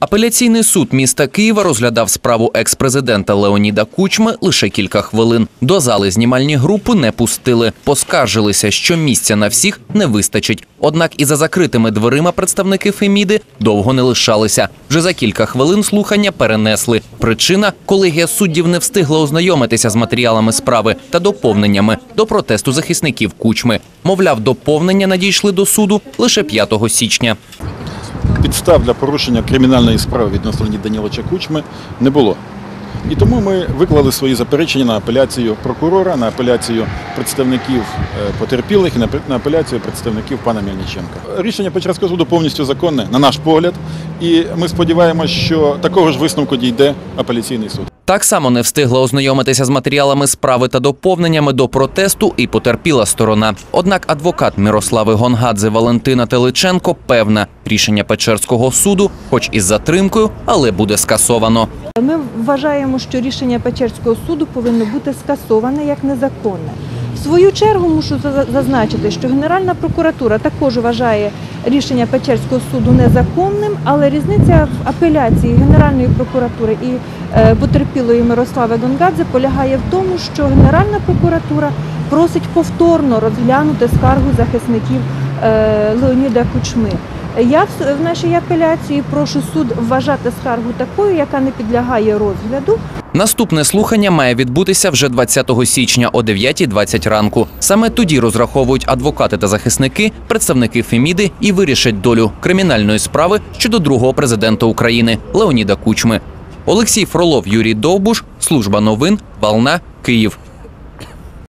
Апеляційний суд міста Києва розглядав справу екс-президента Леоніда Кучми лише кілька хвилин. До зали знімальні групи не пустили. Поскаржилися, що місця на всіх не вистачить. Однак і за закритими дверима представники Феміди довго не лишалися. Вже за кілька хвилин слухання перенесли. Причина колегія суддів не встигла ознайомитися з матеріалами справи та доповненнями до протесту захисників Кучми. Мовляв, доповнення надійшли до суду лише 5 січня. Підстав для порушення кримінальної справи відносно Даніла Даніловича Кучми не було. І тому ми виклали свої заперечення на апеляцію прокурора, на апеляцію представників е, потерпілих і на апеляцію представників пана Мельниченка. Рішення Печерського суду повністю законне, на наш погляд, і ми сподіваємося, що такого ж висновку дійде апеляційний суд. Так само не встигла ознайомитися з матеріалами справи та доповненнями до протесту і потерпіла сторона. Однак адвокат Мирослави Гонгадзе Валентина Теличенко певна, рішення Печерського суду, хоч із затримкою, але буде скасовано. Ми вважаємо, що рішення Печерського суду повинно бути скасоване як незаконне. Свою чергу мушу зазначити, що Генеральна прокуратура також вважає рішення Печерського суду незаконним, але різниця в апеляції Генеральної прокуратури і е, потерпілої Мирослави Гонгадзе полягає в тому, що Генеральна прокуратура просить повторно розглянути скаргу захисників е, Леоніда Кучми. Я в нашій апеляції прошу суд вважати скаргу такою, яка не підлягає розгляду, Наступне слухання має відбутися вже 20 січня о 9.20 ранку. Саме тоді розраховують адвокати та захисники, представники Феміди і вирішать долю кримінальної справи щодо другого президента України Леоніда Кучми. Олексій Фролов, Юрій Довбуш, служба новин, Волна, Київ.